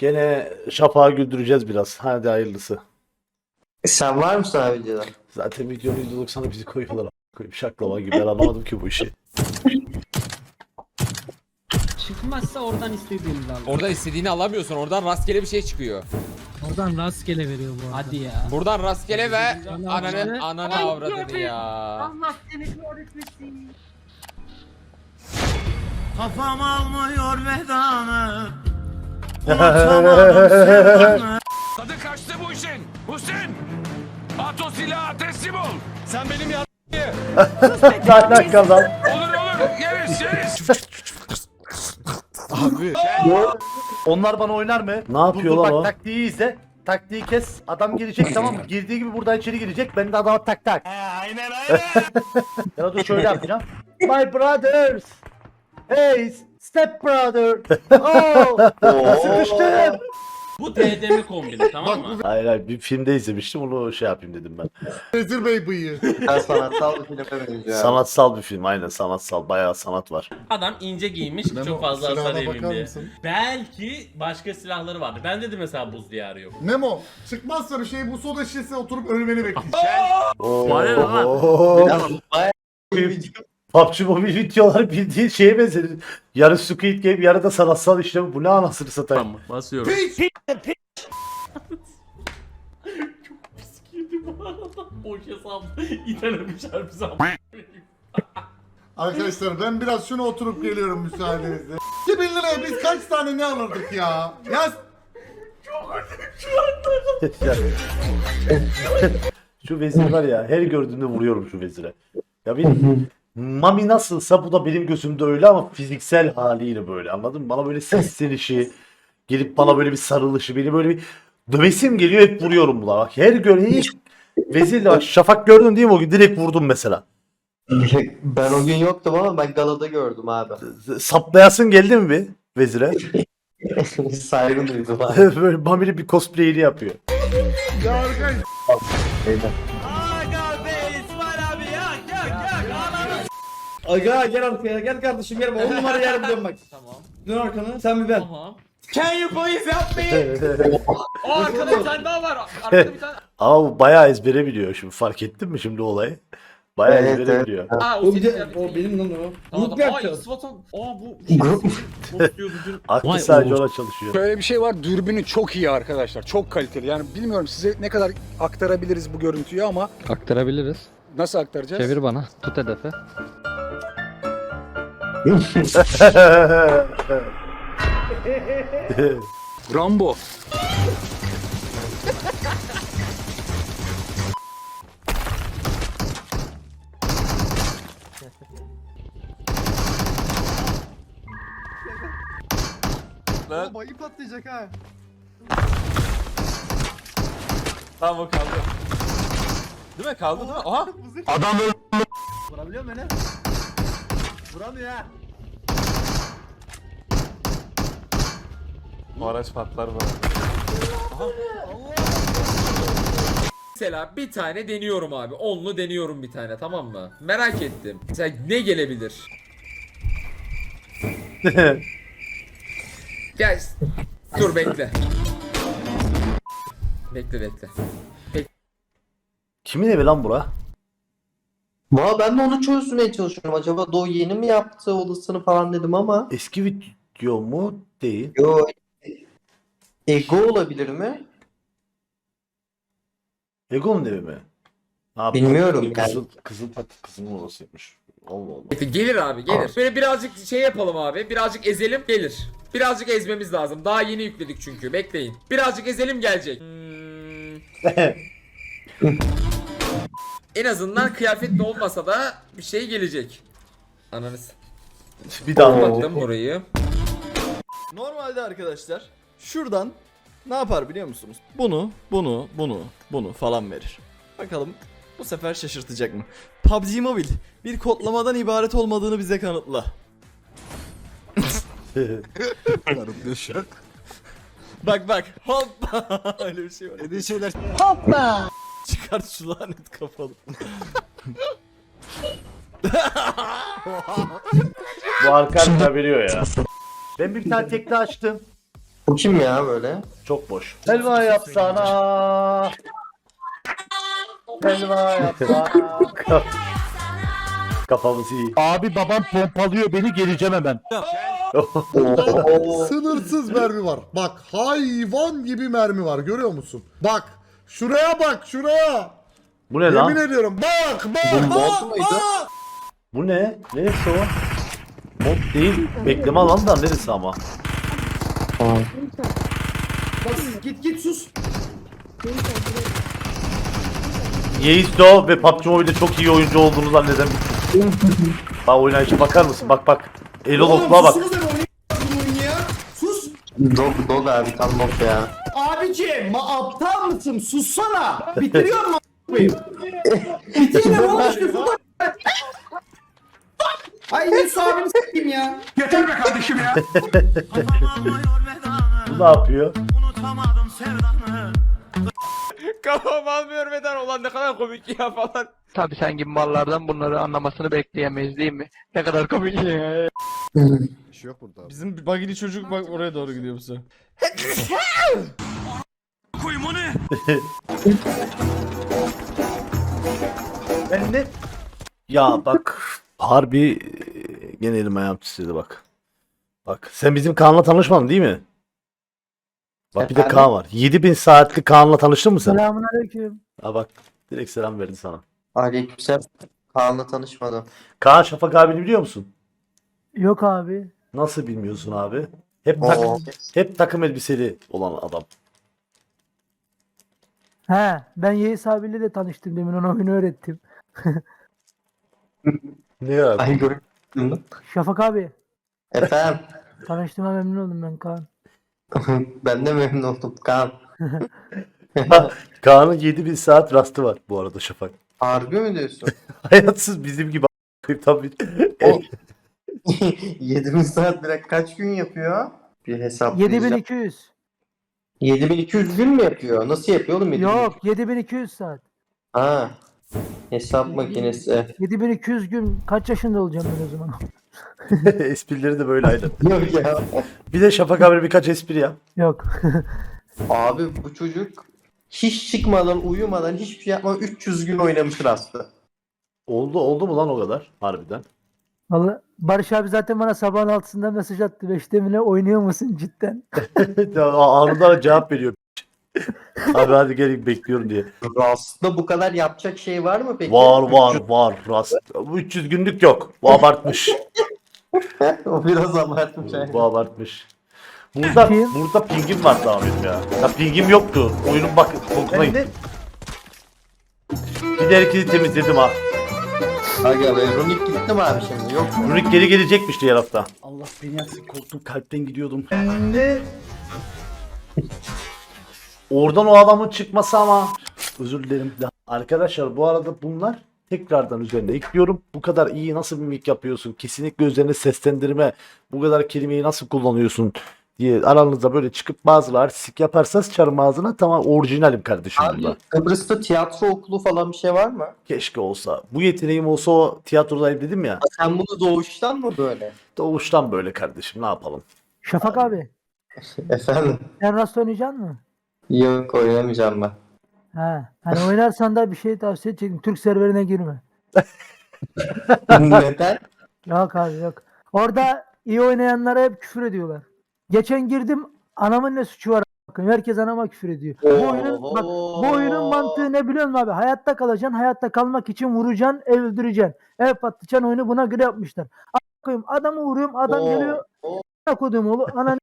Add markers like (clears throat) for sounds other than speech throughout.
Gene şafağı güldüreceğiz biraz. Hadi hayırlısı. E, Sen var mısın abi videoda? Zaten videonun %90'ı bizi koyuyorlar. Koyup şaklama gibi. Ben anlamadım ki bu işi. Çıkmazsa oradan istediğimizi al. Oradan istediğini alamıyorsun. Oradan rastgele bir şey çıkıyor. Oradan rastgele veriyor bu arada. Hadi ya. Buradan rastgele ve ananı ananı avradını ya. Allah seni kahretmesin. Kafam almıyor vedanı. (laughs) Tadı kaçtı bu işin. Hüseyin. At o silahı teslim ol. Sen benim. Ne alakalı (laughs) lan? Olur olur. Yeriz yeriz. Onlar bana oynar mı? Ne yapıyor lan bak o? taktiği izle. Taktiği kes. Adam gelecek (laughs) tamam mı? Girdiği gibi buradan içeri girecek. Ben de adama tak tak. aynen aynen. ya da dur şöyle yapacağım. My brothers. Hey step brother. (laughs) Oh. Sıkıştım. Bu DDM kombini tamam mı? Hayır hayır bir filmde izlemiştim onu şey yapayım dedim ben. Vezir Bey bıyığı. Ben sanatsal bir filme benziyor. Sanatsal bir film aynen sanatsal bayağı sanat var. Adam ince giymiş Memo, çok fazla hasar yemeyeyim bakar diye. mısın? Belki başka silahları vardı. Bende de mesela buz diyarı yok. Memo çıkmazsa bir şey bu soda şişesi oturup ölmeni bekliyor. Oo. Lan? Ya, bayağı video. PUBG Mobile videolar bildiğin şeye benzer. Yarı Squid Game yarı da sanatsal işlem. Bu ne anasını satayım. Tamam basıyorum. Piç! Pis girdi bu arada. Boş hesap. İtelemişler bize. Arkadaşlar ben biraz şunu oturup geliyorum müsaadenizle. 2000 liraya biz kaç tane ne alırdık ya? Ya (laughs) şu vezir var ya her gördüğümde vuruyorum şu vezire. Ya benim Mami nasılsa bu da benim gözümde öyle ama fiziksel haliyle böyle anladın mı? Bana böyle seslenişi, gelip bana böyle bir sarılışı, beni böyle bir dövesim geliyor hep vuruyorum buna. Bak her göre hiç vezirle bak Şafak gördün değil mi o gün direkt vurdum mesela. (laughs) Ben o gün yoktum ama ben galada gördüm abi. Saplayasın geldi mi bir vezire? (laughs) Saygı duydum abi. (laughs) böyle Mami'nin bir cosplay'ini yapıyor. ya arkadaş. Aga gel arkaya gel kardeşim gel. 10 numara yerim dön bak. Tamam. Dön arkana sen bir ben. Tamam. Can you please help me? (laughs) O arkada bir tane daha var. Arkada bir tane. (laughs) Ama bu bayağı ezbere biliyor şimdi fark ettin mi şimdi olayı? Bayağı Evet, ezbere evet. biliyor. Aa o O, senin de, o benim lan o. Grup Aa yapacağız. Aa bu Grup. Bütün. Aklı Vay sadece Uğur. ona çalışıyor. Şöyle bir şey var, dürbünü çok iyi arkadaşlar, çok kaliteli. Yani bilmiyorum size ne kadar aktarabiliriz bu görüntüyü ama Aktarabiliriz. nasıl aktaracağız? Çevir bana. Tut hedefi. (laughs) Rambo. Bayı patlayacak ha. Tamam o kaldı. Değil mi? Kaldı değil mi? Aha. (laughs) Vurabiliyor musun beni? Vuramıyor ha. Araç patlar bu. Mesela bir tane deniyorum abi. Onlu deniyorum bir tane tamam mı? Merak ettim. Mesela ne gelebilir? (laughs) Gel. Dur bekle. Bekle bekle. Kimin evi lan bura? Valla ben de onu çözmeye çalışıyorum. Acaba Do yeni mi yaptı odasını falan dedim ama. Eski video mu? Değil. Yo. Ego olabilir mi? Egon'un evi mi? Ha, Bilmiyorum yani. Kızıl, kızıl pat kızın odasıymış. Allah Allah. Gelir abi gelir. Böyle birazcık şey yapalım abi. Birazcık ezelim gelir. Birazcık ezmemiz lazım. Daha yeni yükledik çünkü. Bekleyin. Birazcık ezelim gelecek. Hmm. (laughs) (laughs) en azından kıyafetli olmasa da bir şey gelecek. Ananız. bir daha? Kapattım burayı. Normalde arkadaşlar şuradan ne yapar biliyor musunuz? Bunu, bunu, bunu, bunu falan verir. Bakalım bu sefer şaşırtacak mı? PUBG Mobile bir kodlamadan ibaret olmadığını bize kanıtla. (laughs) Bak bak hoppa (laughs) öyle bir şey var. Dediği şeyler Çıkart şu lanet kafalı. Bu arka arkaya veriyor ya. Ben bir tane tekne açtım. Bu kim ya böyle? Çok boş. Helva yapsana. Helva yapsana. Kafamız iyi. Abi babam pompalıyor beni geleceğim hemen. (laughs) Sınırsız mermi var. Bak hayvan gibi mermi var görüyor musun? Bak şuraya bak şuraya. Bu ne Yemin lan? ediyorum bak bak Bu mod bak muydu? bak. Bu ne? Neresi o? Mod değil. Bekleme alanı da neresi ama? Git git sus. Yeisto ve PUBG Mobile'de çok iyi oyuncu olduğunu zanneden bir Bak oynayışa bakar mısın? Bak bak. Elon okula bak. ya. Sus. Dog, dog abi kalmaz ya. Abici ma aptal mısın? Sussana. Bitiriyor mu ki? Sus. (laughs) Ay Yunus abini s**eyim ya. Yeter be kardeşim ya. Bu ne yapıyor? Kafam almıyor beden olan ne kadar komik ya falan. Tabii sen gibi mallardan bunları anlamasını bekleyemeyiz değil mi? Ne kadar komik ya. Bizim bagili çocuk bak oraya doğru gidiyor bu sefer. (laughs) Ben de Ya bak harbi e, gene elim ayağım titredi bak. Bak sen bizim Kaan'la tanışmadın değil mi? Bak bir de Efendim? Kaan var. 7000 saatlik Kaan'la tanıştın mı sen? Selamun aleyküm. Ha bak direkt selam verdi sana. Aleykümselam. Kaan'la tanışmadım. Kaan Şafak abini biliyor musun? Yok abi. Nasıl bilmiyorsun abi? Hep tak- Oo. hep takım elbiseli olan adam. He, ben Yeğiz abiyle de tanıştım demin ona oyunu öğrettim. (laughs) Ne ya? Ay görüyorum. Şafak abi, Efendim. tanıştığıma memnun oldum ben Kaan. (laughs) ben de memnun oldum Kaan. (laughs) Kaan'ın 7000 saat rastı var bu arada Şafak. Harbi mi diyorsun? Hayatsız bizim gibi a**ayım tabii. O 7000 saat bile kaç gün yapıyor? Bir hesaplayacağım. 7200. 7200 gün mü yapıyor? Nasıl yapıyor oğlum 7200? Yok, 7200 saat. Ha. Hesap makinesi. 7200 gün kaç yaşında olacağım ben o zaman? (laughs) Esprileri de böyle aynen. (laughs) Yok ya. Bir de Şafak abi birkaç espri yap. Yok. (laughs) Abi bu çocuk hiç çıkmadan, uyumadan, hiçbir şey yapmadan 300 gün oynamış rastı. Oldu oldu mu lan o kadar harbiden? Vallahi Barış abi zaten bana sabahın altısında mesaj attı. Beşte mi ne oynuyor musun cidden? (laughs) Anında cevap veriyor. (laughs) abi hadi gelin bekliyorum diye. Rast'ta bu kadar yapacak şey var mı peki? Var var var. Rast. Bu 300 günlük yok. Bu abartmış. (laughs) o biraz abartmış. yani. Bu abartmış. Burada Kim? burada pingim vardı abi ya. Ya pingim yoktu. Oyunun bak kokuna gittim. Bir de herkesi temizledim ha. Aga be Runik gitti mi abi şimdi? Yok mu? Rurik geri gelecekmiş diğer hafta. Allah beni yaksın korktum kalpten gidiyordum. de Oradan o adamın çıkması ama özür dilerim. Arkadaşlar bu arada bunlar tekrardan üzerine ekliyorum. Bu kadar iyi nasıl bir mimik yapıyorsun? Kesinlikle üzerine seslendirme. Bu kadar kelimeyi nasıl kullanıyorsun? Diye aranızda böyle çıkıp bazılar sik yaparsanız çarım ağzına tamam orijinalim kardeşim Abi burada. Kıbrıs'ta tiyatro okulu falan bir şey var mı? Keşke olsa. Bu yeteneğim olsa o tiyatrodayım dedim ya. Sen bunu doğuştan mı böyle? Doğuştan böyle kardeşim ne yapalım. Şafak abi, (laughs) Efendim? sen rast oynayacaksın mı? Yok oynamayacağım ben. He. Hani oynarsan da bir şey tavsiye edecektim. Türk serverine girme. (laughs) Neden? Yok abi yok. Orada iyi oynayanlara hep küfür ediyorlar. Geçen girdim anamın ne suçu var bakın. Herkes anama küfür ediyor. Bu oyunun bak bu oyunun mantığı ne biliyor musun abi? Hayatta kalacaksın. Hayatta kalmak için vuracaksın, ev öldüreceksin. Ev patlayacaksın oyunu buna göre yapmışlar. Koyayım adamı vuruyorum adam Oo, geliyor. Ne koydum oğlu? Ana?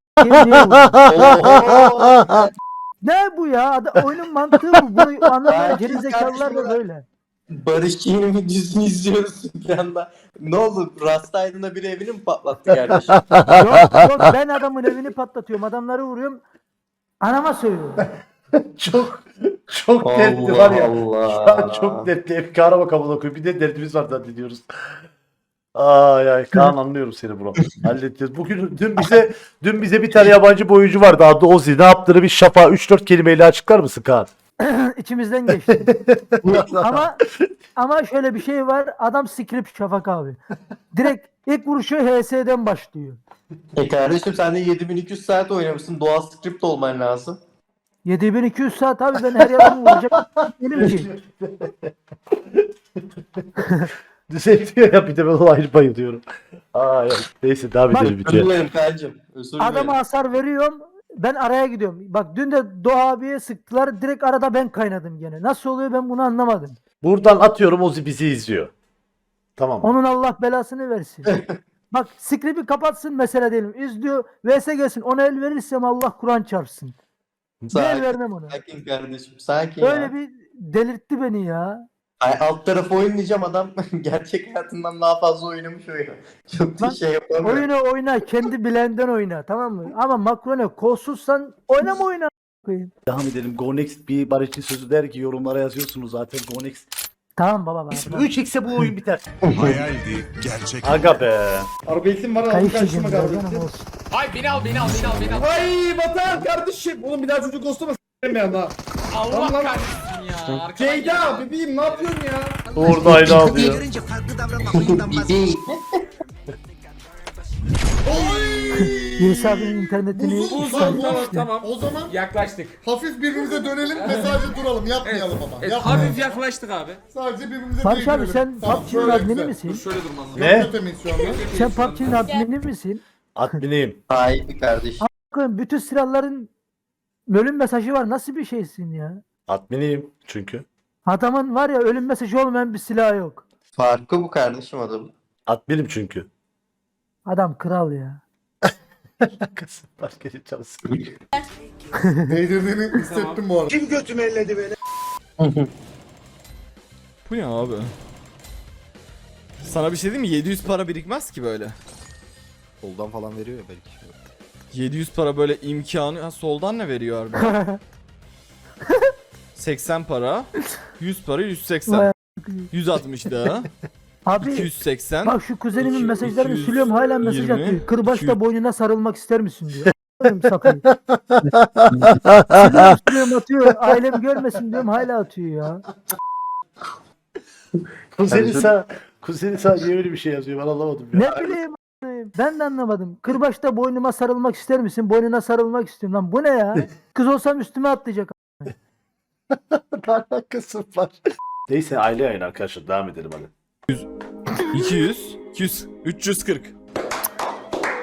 Oo. (laughs) Ne bu ya? Ada- oyunun mantığı bu. Bunu Herkes gerizekalılar da böyle. Barış Yeni videosunu izliyoruz bir anda. Ne oldu? Rastaydın'da bir evini mi patlattı kardeşim? (laughs) yok yok ben adamın evini patlatıyorum. Adamları vuruyorum. Anama söylüyorum. (laughs) çok çok Allah dertli var ya. Allah. Şu an çok dertli. Efkara bakalım okuyor. Bir de derdimiz var zannediyoruz. Ay ay Kaan anlıyorum seni bro. Halledeceğiz. Bugün dün bize dün bize bir tane yabancı bir oyuncu vardı adı Ozi. Ne yaptığını bir şafa 3-4 kelimeyle açıklar mısın Kaan? (clears throat) İçimizden geçti. (laughs) ama ama şöyle bir şey var. Adam script Şafak abi. Direkt İlk vuruşu HS'den başlıyor. E kardeşim sen de 7200 saat oynamışsın. Doğal script olman lazım. 7200 saat abi ben her yerden vuracak (laughs) değilim ki. (laughs) Düzeltiyor ya bir de ben ona ayrı bayılıyorum. Aa, ya. Neyse devam Bak- edelim Özür videoya. dilerim kancım. Özür dilerim. Adama hasar veriyorum. Ben araya gidiyorum. Bak dün de Doğa abiye sıktılar. Direkt arada ben kaynadım gene. Nasıl oluyor ben bunu anlamadım. Buradan atıyorum Ozi bizi izliyor. Tamam. Onun Allah belasını versin. (laughs) Bak script'i kapatsın mesela diyelim. İzliyor. VS gelsin. Ona el verirsem Allah Kur'an çarpsın. Bir el vermem ona. sakin kardeşim. Sakin Öyle ya. bir delirtti beni ya. Ay, alt tarafı oynayacağım adam (laughs) gerçek hayatından daha fazla oynamış oyunu. (laughs) Çok Lan, şey yapamıyor. Oyunu oyna. Kendi bilenden oyna. Tamam mı? Ama makrone kolsuzsan oynama oyna. koyayım. Devam edelim. Go Next bir Barış'ın sözü der ki yorumlara yazıyorsunuz zaten Go Next. Tamam baba baba. 3x'e bu oyun biter. (laughs) Hayaldi, gerçek. Aga be. Araba isim var Kayıp aldım çekim kaçtım birazdan abi. ama olsun. Ay beni al beni al beni al beni al. Ay Batuhan kardeşim. Oğlum bir daha çocuk ghost'uma s**erim ben ha. Allah Tamam lan. kahretsin ya. Ceyda geliyor. bebeğim ne yapıyorsun ya? Orada aynı alıyor. Gideyim. Yesa abinin internetini Uzun uzun Tamam. O zaman Yaklaştık. hafif birbirimize dönelim ve sadece duralım. Yapmayalım ama. Evet, Yapmayalım. hafif yaklaştık abi. Sadece birbirimize Barış abi değdirelim. sen Tamam, PUBG'nin böyle admini güzel. misin? Şöyle durman lazım. Ne? Çok temiz şu anda. Sen PUBG'nin admini misin? Adminiyim. (laughs) Hayır kardeşim. Bakın bütün silahların ölüm mesajı var. Nasıl bir şeysin ya? Adminiyim çünkü. Adamın var ya ölüm mesajı olmayan bir silah yok. Farkı bu kardeşim adamın. Adminim çünkü. Adam kral ya. Alakası var geri canı sıkılıyor. (laughs) Değdirdiğini hissettim bu arada. (laughs) Bu ne abi? Sana bir şey diyeyim mi? 700 para birikmez ki böyle. Soldan falan veriyor ya belki. 700 para böyle imkanı... Ha soldan ne veriyor abi? (laughs) 80 para. (laughs) 100 para 180. Vay 160 daha. Abi 280. bak şu kuzenimin iki- mesajlarını 200, siliyorum hala mesaj 20, atıyor. Kırbaçla 200. boynuna sarılmak ister misin diyor. Oğlum Safayı. Siliyorum, siliyorum atıyor. Ailem görmesin diyorum hala atıyor ya. Kuzeni sağ. Kuzeni sağ niye öyle bir şey yazıyor ben anlamadım ya. Ne bileyim a**ayım. ben de anlamadım. Kırbaçta boynuma sarılmak ister misin? Boynuna sarılmak istiyorum lan. Bu ne ya? (laughs) Kız olsam üstüme atlayacak. (laughs) Ne alakası var? Neyse aile yayın arkadaşlar devam edelim hadi. 200. 200. 340.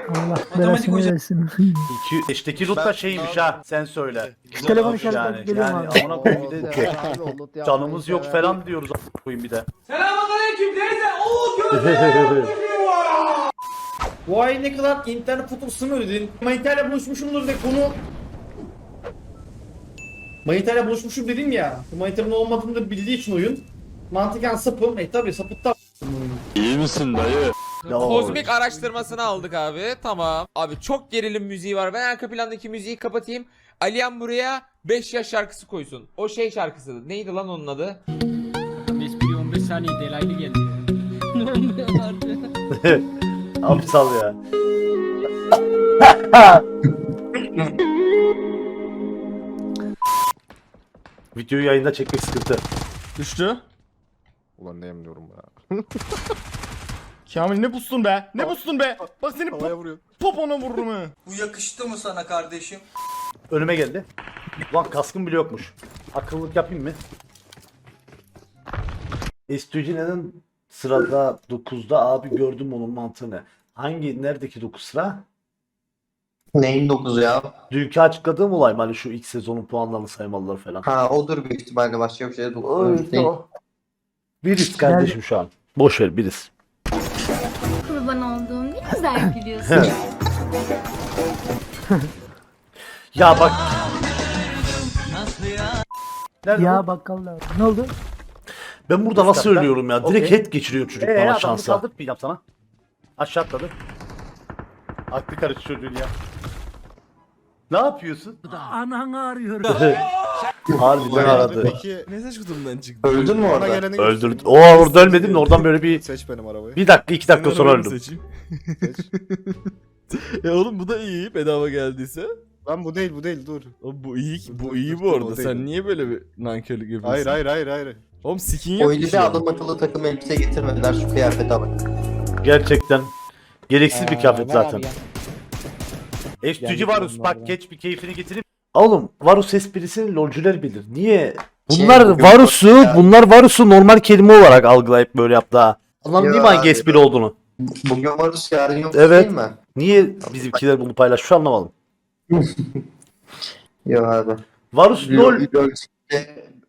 Allah belasını versin. İki, eşteki loot da şeymiş ha sen söyle. Telefonu Olmuş şarj yani. geliyorum Yani abi. amına koyayım bir de canımız yok falan diyoruz amına koyayım bir de. Selamünaleyküm teyze. Oo (laughs) Bu ay ne kadar internet faturası mı ödedin? Manitayla buluşmuşumdur de konu... Manitayla buluşmuşum dedim ya. Bu manitanın olmadığını da bildiği için oyun. Mantıken sapım. E tabi sapıtta Ya, Kozmik araştırmasını aldık abi. Tamam. Abi çok gerilim müziği var. Ben arka plandaki müziği kapatayım. Aliyan buraya 5 yaş şarkısı koysun. O şey şarkısı. Neydi lan onun adı? Espri 15 saniye delaylı geldi. (laughs) Aptal ya. (laughs) Videoyu yayında çekmek sıkıntı. Düştü. Ulan ne yemiyorum ya. (laughs) Kamil ne bustun be? Ne bustun be? Bak seni Havaya pop, vuruyor. popona vururum ha. Bu yakıştı mı sana kardeşim? Önüme geldi. Ulan kaskım bile yokmuş. Akıllılık yapayım mı? S2G neden sırada 9'da abi gördüm onun mantığı ne? Hangi neredeki 9 sıra? Neyin 9 ya? Dünkü açıkladığım olay mı hani şu ilk sezonun puanlarını saymalıları falan. Ha odur büyük ihtimalle başka bir şey dokuz değil. o. Biriz kardeşim şu an. Boş ver biriz. Kurban olduğum ne güzel (laughs) gülüyorsun. (laughs) Ya bak. Nerede bu? Ya bakkallar. Ne oldu? Ben burada nasıl katta. ölüyorum ya? Direkt Okey. head geçiriyor çocuk Eee bana adamı şansa. kaldırtmayacağım sana. Aşağı atladı. Aklı karış çocuğun ya. Ne yapıyorsun? (laughs) Ananı arıyor. (laughs) Harbiden aradı. Peki Mesaj kutumdan çıktı. Öldün mü orada? geleni Öldürdü. O orada ölmedim de oradan böyle bir Seç benim arabayı. bir dakika iki dakika sonra öldüm. seçeyim. Seç. (laughs) E oğlum bu da iyi bedava geldiyse. Lan bu değil bu değil dur. Oğlum bu iyi bu dur, iyi dur, bu dur, arada. Sen niye böyle bir nankörlük yapıyorsun? Hayır hayır hayır hayır. Oğlum skin yok şu an. adam akıllı takım elbise getirmediler şu kıyafete bak. Gerçekten Gereksiz bir kıyafet zaten. Estücü Varus bak geç bir keyfini getireyim. Oğlum Varus esprisini lolcular bilir. Niye? Bunlar Şey, Varus'u, ya. bunlar Varus'u normal kelime olarak algılayıp böyle yaptı ha. Anladım Ya değil mi hangi abi. espri olduğunu? Bugün varız yarın yok Evet. değil mi? Niye bizimkiler bunu paylaşmış anlamadım. (laughs) Yok abi. Varus Lol. LOL, Lol.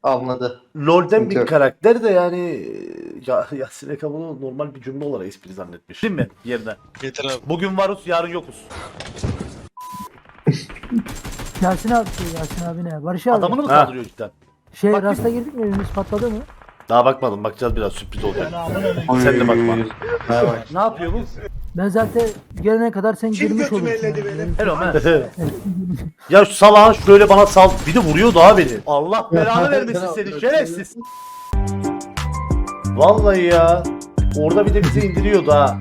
Anladı. LOL'den bir Yok. karakter de yani ya Yasin Eka bunu normal bir cümle olarak espri zannetmiş. Değil mi? Yerine. Yeter abi. Bugün Varus, yarın yokuz. Yasin abi şey, Yasin abi ne? Barış abi. Adamını mı Ha. kandırıyor cidden? Şey Bak- rasta girdik mi? Evimiz patladı mı? Daha bakmadım. Bakacağız biraz sürpriz olacak. Sen de bakma. Ne yapıyor bu? Ben zaten gelene kadar sen girmiş olursun. Hello man. (laughs) ya şu salağın şöyle bana sal. Bir de vuruyor daha beni. Allah belanı vermesin seni şerefsiz. Vallahi ya. Orada bir de bizi indiriyordu ha.